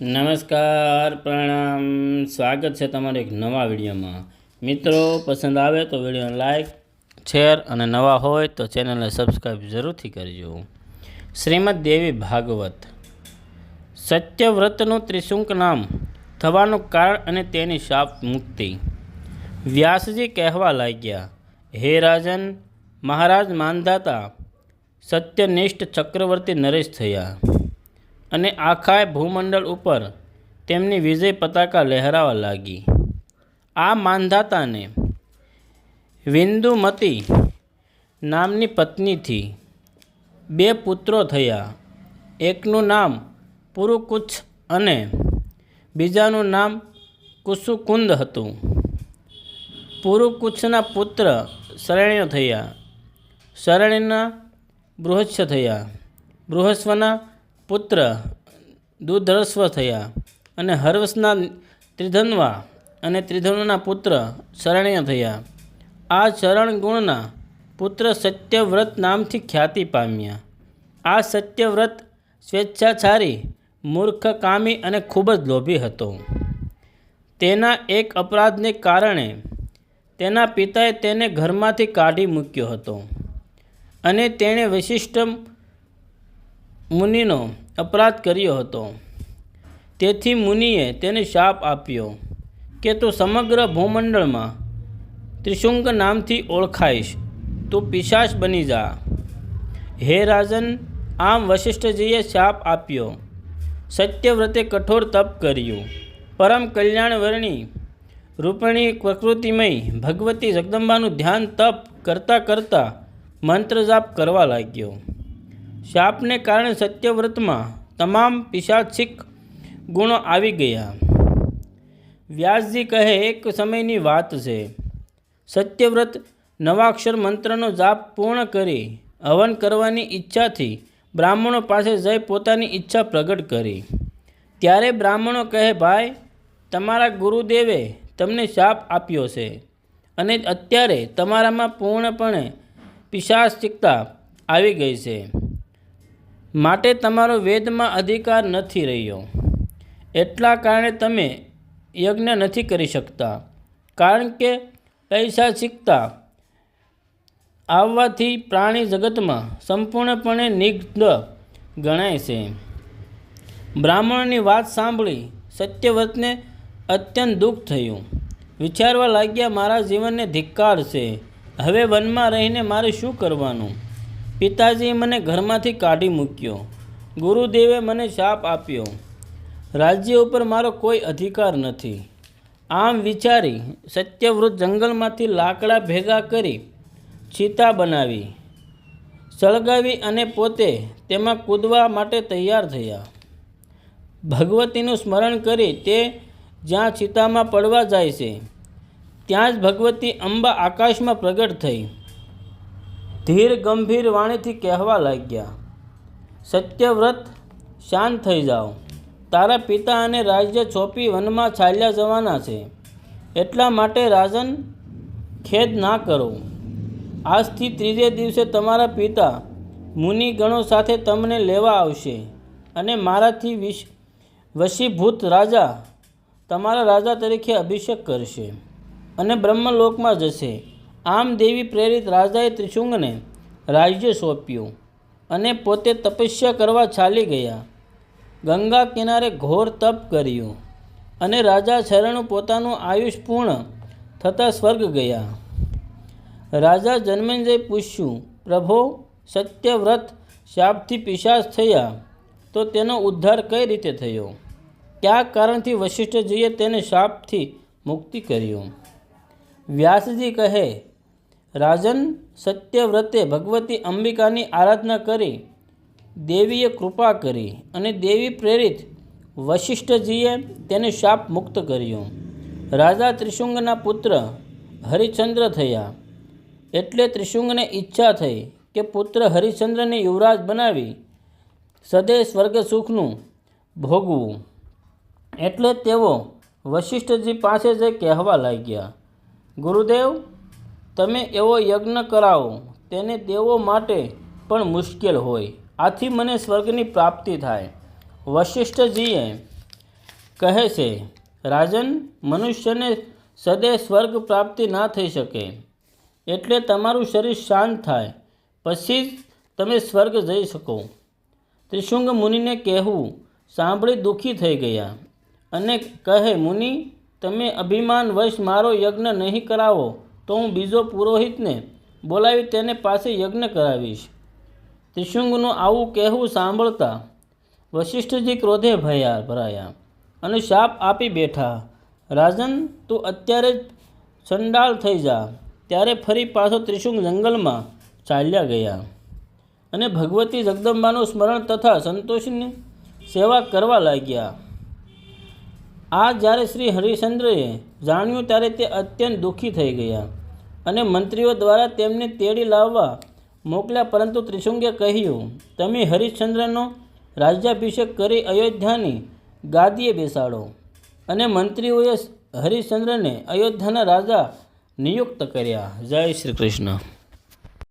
નમસ્કાર, પ્રણામ. સ્વાગત છે તમારા એક નવા વિડીયોમાં. મિત્રો, પસંદ આવે તો વિડીયોને લાઇક શેર અને નવા હોય તો ચેનલને સબસ્ક્રાઈબ જરૂરથી કરજો. શ્રીમદ દેવી ભાગવત. સત્યવ્રતનું ત્રિશુંક નામ, થવાનું કારણ અને તેની શાપ મુક્તિ. વ્યાસજી કહેવા લાગ્યા, હે રાજન, મહારાજ માનધાતા સત્યનિષ્ઠ ચક્રવર્તી નરેશ થયા. અને આખા ભૂમંડળ ઉપર તેમની વિજય પતાકા લહેરાવા લાગી. આ માંધાતાને વિંદુમતી નામની પત્નીથી બે પુત્રો થયા. એકનું નામ પુરુકુચ્છ અને બીજાનું નામ કુસુકુંદ હતું. પુરુકુચ્છના પુત્ર શરણ્ય થયા. શરણ્યના બૃહસ્વ થયા. બૃહસ્વના પુત્ર દુધર્સ્વ થયા અને હર્વસના ત્રિધન્વા અને ત્રિધન્વના પુત્ર શરણ્ય થયા. આ શરણ ગુણના પુત્ર સત્યવ્રત નામથી ખ્યાતિ પામ્યા. આ સત્યવ્રત સ્વેચ્છાચારી મૂર્ખ કામી અને ખૂબ જ લોભી હતો. તેના એક અપરાધને કારણે તેના પિતાએ તેને ઘરમાંથી કાઢી મૂક્યો હતો. અને તેણે વિશિષ્ટ મુનિનો અપરાધ કર્યો હતો. તેથી મુનિએ તેને શાપ આપ્યો કે તું સમગ્ર ભૂમંડળમાં ત્રિશુંગ નામથી ઓળખાઈશ. તું પિશાચ બની જા. હે રાજન, આમ વશિષ્ઠજીએ શાપ આપ્યો. સત્યવ્રતે કઠોર તપ કર્યું. પરમ કલ્યાણવર્ણી રૂપિણી પ્રકૃતિમય ભગવતી જગદંબાનું ધ્યાન તપ કરતાં કરતાં મંત્ર જાપ કરવા લાગ્યો. શાપને કારણે સત્યવ્રતમાં તમામ પિશાચિક ગુણો આવી ગયા. વ્યાસજી કહે, એક સમયની વાત છે. સત્યવ્રત નવાક્ષર મંત્રનો જાપ પૂર્ણ કરી હવન કરવાની ઈચ્છાથી બ્રાહ્મણો પાસે જઈ પોતાની ઈચ્છા પ્રગટ કરી. ત્યારે બ્રાહ્મણો કહે, ભાઈ, તમારા ગુરુદેવે તમને શાપ આપ્યો છે અને અત્યારે તમારામાં પૂર્ણપણે પિશાચિકતા આવી ગઈ છે. માટે તમારો વેદમાં અધિકાર નથી રહ્યો. એટલા કારણે તમે યજ્ઞ નથી કરી શકતા. કારણ કે પૈશાચિકતા આવવાથી પ્રાણી જગતમાં સંપૂર્ણપણે નિગ્ધ ગણાય છે. બ્રાહ્મણની વાત સાંભળી સત્યવ્રતને અત્યંત દુઃખ થયું. વિચારવા લાગ્યા, મારા જીવનને ધિક્કાર છે. હવે વનમાં રહીને મારે શું કરવાનું? પિતાજીએ મને ઘરમાંથી કાઢી મૂક્યો. ગુરુદેવે મને શાપ આપ્યો. રાજ્ય ઉપર મારો કોઈ અધિકાર નથી. આમ વિચારી સત્યવ્રત જંગલમાંથી લાકડા ભેગા કરી ચિતા બનાવી. સળગાવી અને પોતે તેમાં કૂદવા માટે તૈયાર થયા. ભગવતીનું સ્મરણ કરી તે જ્યાં ચિતામાં પડવા જાય છે, ત્યાં જ ભગવતી અંબા આકાશમાં પ્રગટ થઈ. ધીર ગંભીર વાણીથી કહેવા લાગ્યા, સત્યવ્રત, શાંત થઈ જાઓ. તારા પિતા અને રાજ્ય છોપી વનમાં ચાલ્યા જવાના છે. એટલા માટે રાજન ખેદ ના કરો. આજથી ત્રીજે દિવસે તમારા પિતા મુનિ ગણો સાથે તમને લેવા આવશે અને મારાથી વિશ, વશીભૂત રાજા તમારા રાજા તરીકે અભિષેક કરશે અને બ્રહ્મલોકમાં જશે. આમ દેવી પ્રેરિત રાજાએ ત્રિશુંગને રાજ્ય સોંપ્યું અને પોતે તપસ્યા કરવા ચાલી ગયા. ગંગા કિનારે ઘોર તપ કર્યું અને રાજા શરણુ પોતાનું આયુષ પૂર્ણ થતાં સ્વર્ગ ગયા. રાજા જન્મેન્દ્રએ પૂછ્યું, પ્રભો, સત્યવ્રત શાપથી પિશાચ થયા, તો તેનો ઉદ્ધાર કઈ રીતે થયો? કયા કારણથી વશિષ્ઠજીએ તેને શાપથી મુક્તિ કર્યું? વ્યાસજી કહે રાજન સત્યવ્રતે ભગવતી અંબિકાની આરાધના કરી, દેવીએ કૃપા કરી અને દેવી પ્રેરિત વશિષ્ઠજીએ તેને શાપ મુક્ત કર્યો. રાજા ત્રિશુંગના પુત્ર હરિચંદ્ર થયા. એટલે ત્રિશુંગને ઈચ્છા થઈ કે પુત્ર હરિચંદ્રને યુવરાજ બનાવી સદૈ સ્વર્ગ સુખનું ભોગવું. એટલે તેઓ વશિષ્ઠજી પાસે જઈ કહેવા લાગ્યા, ગુરુદેવ તમે એવો યજ્ઞ કરાવો, તેને દેવો માટે પણ મુશ્કેલ હોય. આથી મને સ્વર્ગની પ્રાપ્તિ થાય. વશિષ્ઠજીએ કહે છે, રાજન, મનુષ્યને સદે સ્વર્ગ પ્રાપ્તિ ના થઈ શકે, એટલે તમારું શરીર શાંત થાય. પછી જ તમે સ્વર્ગ જઈ શકો. ત્રિશુંગ મુનિને કહેવું સાંભળી દુઃખી થઈ ગયા અને કહે, મુનિ, તમે અભિમાનવશ મારો યજ્ઞ નહીં કરાવો. તો હું બીજો પુરોહિતને બોલાવી તેને પાસે યજ્ઞ કરાવીશ. ત્રિશુંગનું આવું કહેવું સાંભળતા વશિષ્ઠજી ક્રોધે ભયા ભરાયા અને શાપ આપી બેઠા. રાજન, તું અત્યારે જ ચંડાળ થઈ જા. ત્યારે ફરી પાછો ત્રિશુંગ જંગલમાં ચાલ્યા ગયા. અને ભગવતી જગદંબાનું સ્મરણ તથા સંતોષની સેવા કરવા લાગ્યા. આ જ્યારે શ્રી હરિશ્ચંદ્રએ જાણ્યું, ત્યારે તે અત્યંત દુઃખી થઈ ગયા. અને મંત્રીઓ દ્વારા તેમને તેડી લાવવા મોકલ્યા, પરંતુ ત્રિશુંગે કહ્યું, તમે હરિશ્ચંદ્રનો રાજ્યાભિષેક કરી અયોધ્યાની ગાદીએ બેસાડો. અને મંત્રીઓએ હરિશ્ચંદ્રને અયોધ્યાના રાજા નિયુક્ત કર્યા. જય શ્રી કૃષ્ણ.